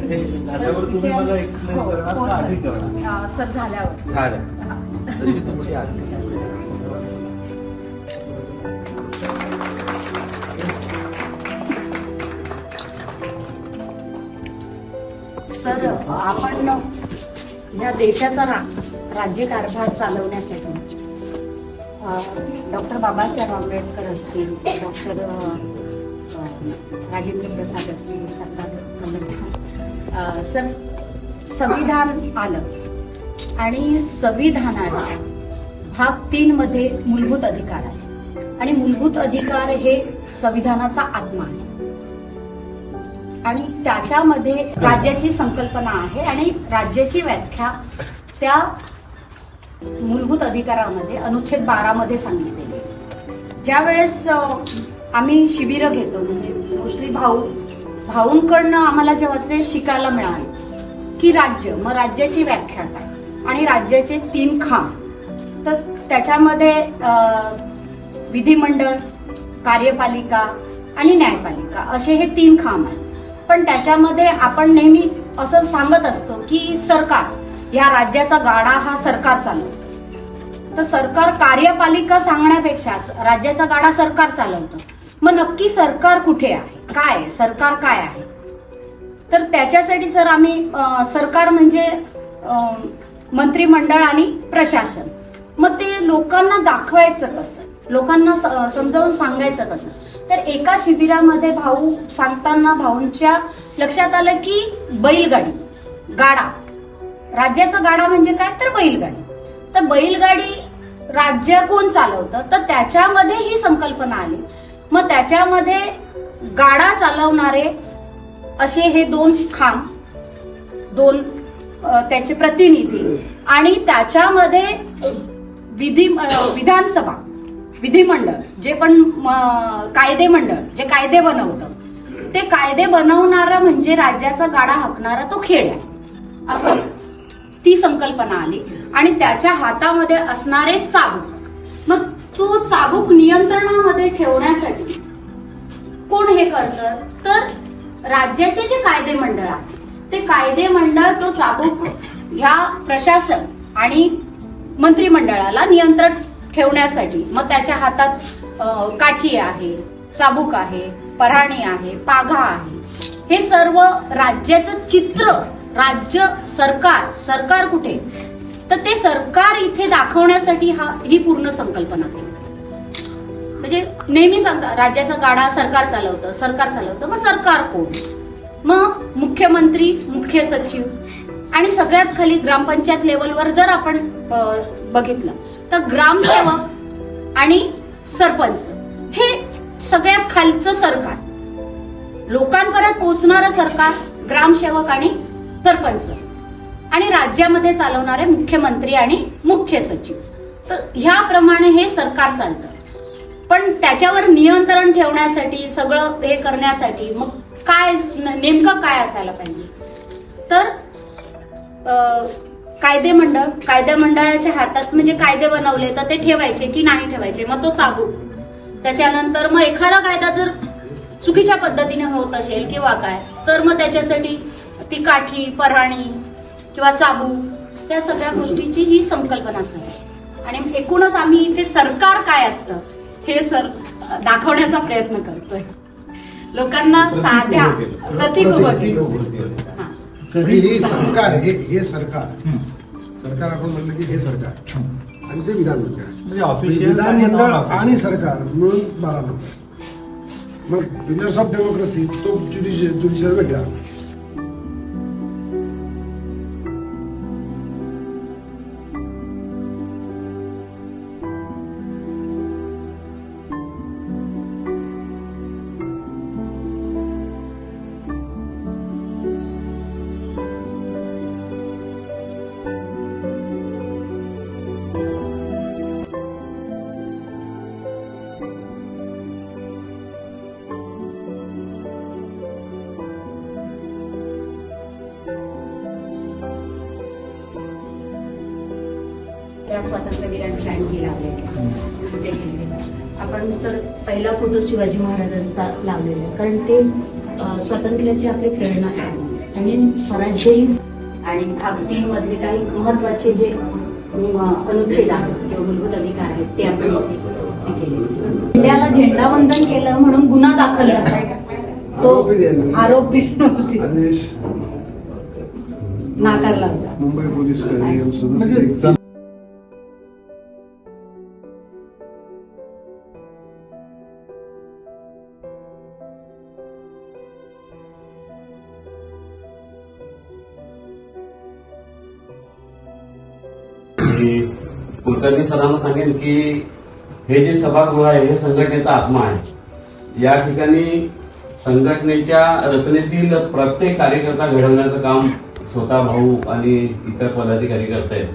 तुम्ही मला एक्सप्लेन करणार का सर. आधी करणार सर झाल्यावर. झालं. तशी तुमची आधी. सर आपण या देशाचा रा राज्यकारभार चालवण्यासाठी डॉक्टर बाबासाहेब आंबेडकर असतील डॉक्टर राजेंद्र प्रसाद असतील सरदार सर संविधान आलं आणि संविधानात भाग तीन मध्ये मूलभूत अधिकार आहे. आणि मूलभूत अधिकार हे संविधानाचा आत्मा आहे. आणि त्याच्यामध्ये राज्याची संकल्पना आहे आणि राज्याची व्याख्या त्या मूलभूत अधिकारामध्ये अनुच्छेद बारा मध्ये सांगितलेली ज्या ज्यावेळेस आम्ही शिबिरं घेतो म्हणजे मोस्टली भाऊ भाऊंकडनं आम्हाला जेव्हा ते शिकायला मिळालं. की राज्य मग राज्याची व्याख्या काय? आणि राज्याचे तीन खांब. तर त्याच्यामध्ये विधिमंडळ कार्यपालिका आणि न्यायपालिका असे हे तीन खांब आहेत. पण त्याच्यामध्ये आपण नेहमी असं सांगत असतो की सरकार ह्या राज्याचा गाडा हा सरकार चालवतो. तर सरकार कार्यपालिका सांगण्यापेक्षा राज्याचा गाडा सरकार चालवतं. मग नक्की सरकार कुठे आहे? काय आहे? सरकार काय आहे? तर त्याच्यासाठी सर आम्ही सरकार म्हणजे मंत्रिमंडळ आणि प्रशासन. मग ते लोकांना दाखवायचं कसं? लोकांना स- समजावून सांगायचं कसं? तर एका शिबिरामध्ये भाऊ सांगताना भाऊंच्या लक्षात आलं की बैलगाडी गाडा. राज्याचा गाडा म्हणजे काय? तर बैलगाडी. तर बैलगाडी राज्य कोण चालवतं? तर त्याच्यामध्ये ही संकल्पना आली. मग त्याच्यामध्ये गाडा चालवणारे असे हे दोन खांब दोन त्याचे प्रतिनिधी आणि त्याच्यामध्ये विधी विधानसभा विधिमंडळ जे पण म, कायदे मंडळ जे कायदे बनवतं. ते कायदे बनवणारा म्हणजे राज्याचा गाडा हाकणारा तो खेळ आहे. असं ती संकल्पना आली. आणि त्याच्या हातामध्ये असणारे चाबूक चाबूक. नियंत्रणामध्ये ठेवण्यासाठी कोण हे करतं? तर राज्याचे जे कायदे मंडळ आहे ते कायदे मंडळ तो चाबूक ह्या प्रशासन आणि मंत्रिमंडळाला नियंत्रण ठेवण्यासाठी मग त्याच्या हातात काठी आहे चाबूक आहे पराणी आहे पाघा आहे. हे सर्व राज्याचं चित्र राज्य सरकार सरकार कुठे? तर ते सरकार इथे दाखवण्यासाठी हा ही पूर्ण संकल्पना केली म्हणजे नेहमी सांगता राज्याचा गाडा सरकार चालवतं सरकार चालवतं. मग सरकार कोण? मग मुख्यमंत्री मुख्य सचिव. आणि सगळ्यात खाली ग्रामपंचायत लेवलवर जर आपण बघितलं तर ग्रामसेवक आणि सरपंच हे सगळ्यात खालचं सरकार. लोकांपर्यंत पोहोचणारं सरकार ग्रामसेवक आणि सरपंच. आणि राज्यामध्ये चालवणारे मुख्यमंत्री आणि मुख्य सचिव. तर ह्याप्रमाणे हे सरकार चालतं. पण त्याच्यावर नियंत्रण ठेवण्यासाठी सगळं हे करण्यासाठी मग काय न- नेमकं काय असायला पाहिजे? तर कायदे मंडळ कायदे मंडळाच्या हातात म्हणजे कायदे बनवले तर ते ठेवायचे की नाही ठेवायचे? मग तो चाबूक. त्याच्यानंतर मग एखादा कायदा जर चुकीच्या पद्धतीने होत असेल किंवा काय तर मग त्याच्यासाठी ती काठी पराणी किंवा चाबूक या सगळ्या गोष्टीची ही संकल्पना असते आणि एकूणच आम्ही इथे सरकार काय असतं हे सर दाखवण्याचा प्रयत्न करतोय. लोकांना साध्या प्रतीक उभं केलं. हा. सरकार हे हे सरकार. सरकार आपण म्हणलं की हे सरकार. आणि ते विधानमंडळ. म्हणजे ऑफिशियल विधानमंडळ आणि सरकार मिळून बारा नंबर मग पिलर्स ऑफ डेमोक्रेसी तो ज्युडिशियल ज्युडिशियल वेगळा. त्या स्वातंत्र्यवीरांची आणखी लावलेली कुठे गेले आपण सर पहिला फोटो शिवाजी महाराजांचा लावलेला आहे. कारण ते स्वातंत्र्याचे आपले प्रेरणा आहे. आणि स्वराज्य ही आणि भाग तीन मधले काही महत्त्वाचे जे अनुच्छेद आहेत किंवा मूलभूत अधिकार आहेत ते आपण इथे हे केले. इंडियाला झेंडावंदन केलं म्हणून गुन्हा दाखल झाला. तो आरोपी नाकारला होता. मुंबई पोलीस की कुलकर्णी सरांना सांगेन की हे जे सभागृह आहे हे संघटनेचा आत्मा आहे. या ठिकाणी संघटनेच्या रचनेतील प्रत्येक कार्यकर्ता घडवण्याचं काम स्वतः भाऊ आणि इतर पदाधिकारी करतायत.